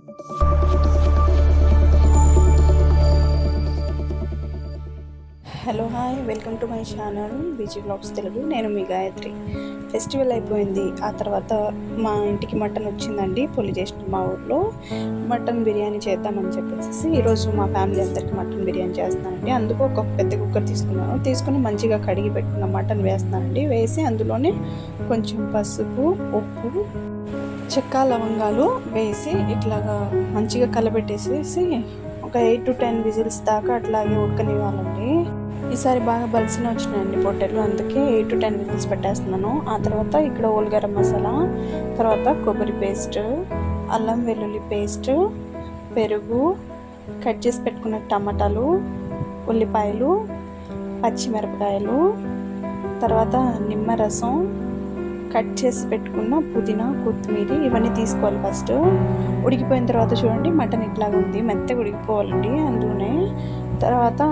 Hello hi welcome to my channel BG blogs Telugu. నేను మీ Gayatri. Festival అయిపోయింది. ఆ తర్వాత మా ఇంటికి మటన్ వచ్చిందండి పొలి చేసిన మా ఊర్లో. మటన్ బిర్యానీ చేద్దామని చెప్పేసి ఈరోజు మా ఫ్యామిలీ అందరికీ మటన్ బిర్యానీ చేస్తున్నానండి. అందుకు ఒక పెద్ద కుక్కర్ తీసుకున్నాను. తీసుకుని మంచిగా కడిగి పెట్టుకున్న మటన్ వేస్తున్నానండి. వేసి అందులోనే కొంచెం పసుపు ఉప్పు చెక్క లవంగాలు వేసి ఇట్లాగా మంచిగా కలబెట్టేసేసి ఒక ఎయిట్ టు టెన్ విజిల్స్ దాకా అట్లాగే ఉడకనివ్వాలండి. ఈసారి బాగా బలిసిన వచ్చినాయండి పొట్టెలు అందుకే ఎయిట్ టు టెన్ విజిల్స్ పెట్టేస్తున్నాను. ఆ తర్వాత ఇక్కడ ఓల్గరం మసాలా తర్వాత కొబ్బరి పేస్ట్ అల్లం వెల్లుల్లి పేస్ట్ పెరుగు కట్ చేసి పెట్టుకున్న టమాటాలు ఉల్లిపాయలు పచ్చిమిరపకాయలు తర్వాత నిమ్మరసం కట్ చేసి పెట్టుకున్న పుదీనా కొత్తిమీర ఇవన్నీ తీసుకోవాలి ఫస్ట్ ఉడికిపోయిన తర్వాత చూడండి మటన్ ఇట్లాగా ఉంది. మెత్తగా ఉడికిపోవాలండి అందులోనే. తర్వాత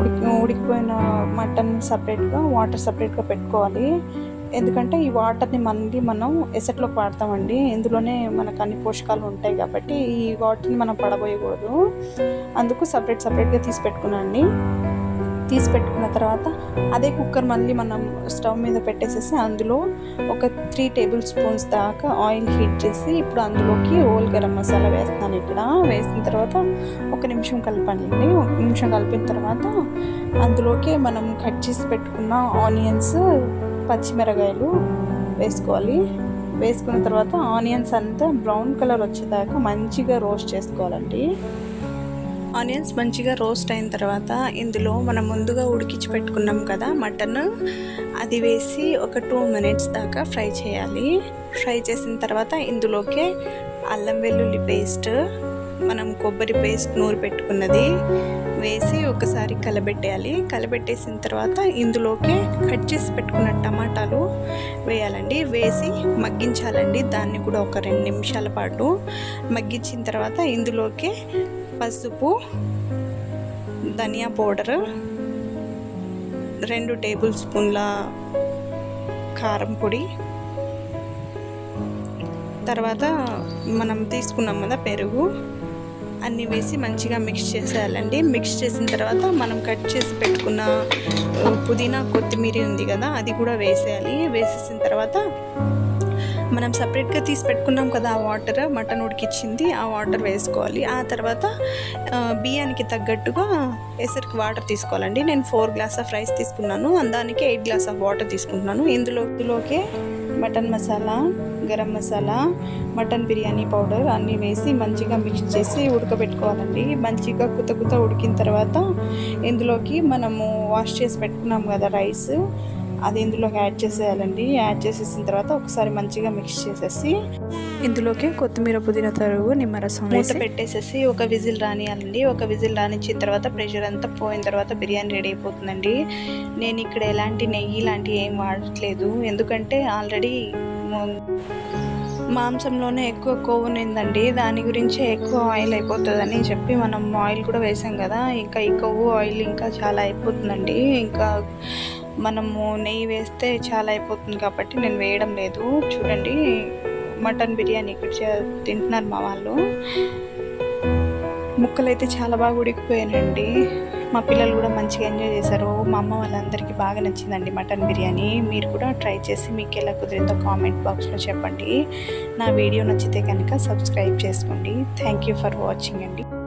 ఉడికి ఉడికిపోయిన మటన్ సపరేట్గా వాటర్ సపరేట్గా పెట్టుకోవాలి. ఎందుకంటే ఈ వాటర్ని మళ్ళీ మనం ఎసట్లోకి వాడతామండి. ఇందులోనే మనకు అన్ని పోషకాలు ఉంటాయి కాబట్టి ఈ వాటర్ని మనం పడబోయకూడదు. అందుకు సపరేట్ సపరేట్గా తీసి పెట్టుకున్నాండి తీసి పెట్టుకున్న తర్వాత అదే కుక్కర్ మళ్ళీ మనం స్టవ్ మీద పెట్టేసేసి అందులో ఒక త్రీ టేబుల్ స్పూన్స్ దాకా ఆయిల్ హీట్ చేసి ఇప్పుడు అందులోకి ఓల్ గరం మసాలా వేస్తాను ఇక్కడ. వేసిన తర్వాత ఒక నిమిషం కలపండి. ఒక నిమిషం కలిపిన తర్వాత అందులోకి మనం కట్ చేసి పెట్టుకున్న ఆనియన్స్ పచ్చిమిరకాయలు వేసుకోవాలి. వేసుకున్న తర్వాత ఆనియన్స్ అంతా బ్రౌన్ కలర్ వచ్చేదాకా మంచిగా రోస్ట్ చేసుకోవాలండి. ఆనియన్స్ మంచిగా రోస్ట్ అయిన తర్వాత ఇందులో మనం ముందుగా ఉడికించి పెట్టుకున్నాం కదా మటన్ అది వేసి ఒక టూ మినిట్స్ దాకా ఫ్రై చేయాలి. ఫ్రై చేసిన తర్వాత ఇందులోకే అల్లం వెల్లుల్లి పేస్ట్ మనం కొబ్బరి పేస్ట్ నూరు పెట్టుకున్నది వేసి ఒకసారి కలబెట్టేయాలి. కలబెట్టేసిన తర్వాత ఇందులోకి కట్ చేసి పెట్టుకున్న టమాటాలు వేయాలండి. వేసి మగ్గించాలండి దాన్ని కూడా ఒక రెండు నిమిషాల పాటు మగ్గించిన తర్వాత ఇందులోకి పసుపు ధనియా పౌడర్ రెండు టేబుల్ స్పూన్ల కారం పొడి. తర్వాత మనం తీసుకున్నాం కదా పెరుగు అన్నీ వేసి మంచిగా మిక్స్ చేసేయాలండి. మిక్స్ చేసిన తర్వాత మనం కట్ చేసి పెట్టుకున్న పుదీనా కొత్తిమీర ఉంది కదా అది కూడా వేసేయాలి. వేసేసిన తర్వాత మనం సపరేట్గా తీసి పెట్టుకున్నాం కదా ఆ వాటర్ మటన్ ఉడికిచ్చింది ఆ వాటర్ వేసుకోవాలి. ఆ తర్వాత బియ్యానికి తగ్గట్టుగా ఎసరికి వాటర్ తీసుకోవాలండి. నేను ఫోర్ గ్లాస్ ఆఫ్ రైస్ తీసుకున్నాను. అందానికి ఎయిట్ గ్లాస్ ఆఫ్ వాటర్ తీసుకుంటున్నాను. ఇందులో ఇందులోకి mutton masala garam masala mutton biryani powder అన్నీ వేసి మంచిగా మిక్స్ చేసి ఉడకబెట్టుకోవాలండి. మంచిగా కుత కుత ఉడికిన తర్వాత ఇందులోకి మనము వాష్ చేసి పెట్టుకున్నాం కదా రైస్. అది ఇందులోకి యాడ్ చేసేయాలండి. యాడ్ చేసేసిన తర్వాత ఒకసారి మంచిగా మిక్స్ చేసేసి ఇందులోకి కొత్తిమీర పుదీనా తరుగు నిమ్మరసం మూత పెట్టేసేసి ఒక విజిల్ రానియాలండి. ఒక విజిల్ రానిచ్చిన తర్వాత ప్రెషర్ అంతా పోయిన తర్వాత బిర్యానీ రెడీ అయిపోతుందండి. నేను ఇక్కడ ఎలాంటి నెయ్యి లాంటివి ఏం వాడట్లేదు. ఎందుకంటే ఆల్రెడీ మాంసంలోనే ఎక్కువ కొవ్వు ఉన్నిందండి దాని గురించి ఎక్కువ ఆయిల్ అయిపోతుందని చెప్పి మనం ఆయిల్ కూడా వేసాం కదా. ఇంకా ఈ కొవ్వు ఆయిల్ ఇంకా చాలా అయిపోతుందండి. ఇంకా మనము నెయ్యి వేస్తే చాలా అయిపోతుంది కాబట్టి నేను వేయడం లేదు. చూడండి మటన్ బిర్యానీ ఇక్కడ తింటున్నారు మా వాళ్ళు. ముక్కలు అయితే చాలా బాగా ఉడికిపోయానండి మా పిల్లలు కూడా మంచిగా ఎంజాయ్ చేశారు. మా అమ్మ వాళ్ళందరికీ బాగా నచ్చిందండి మటన్ బిర్యానీ. మీరు కూడా ట్రై చేసి మీకు ఎలా కుదిరిందో కామెంట్ బాక్స్లో చెప్పండి. నా వీడియో నచ్చితే కనుక సబ్స్క్రైబ్ చేసుకోండి. థ్యాంక్ యూ ఫర్ వాచింగ్ అండి.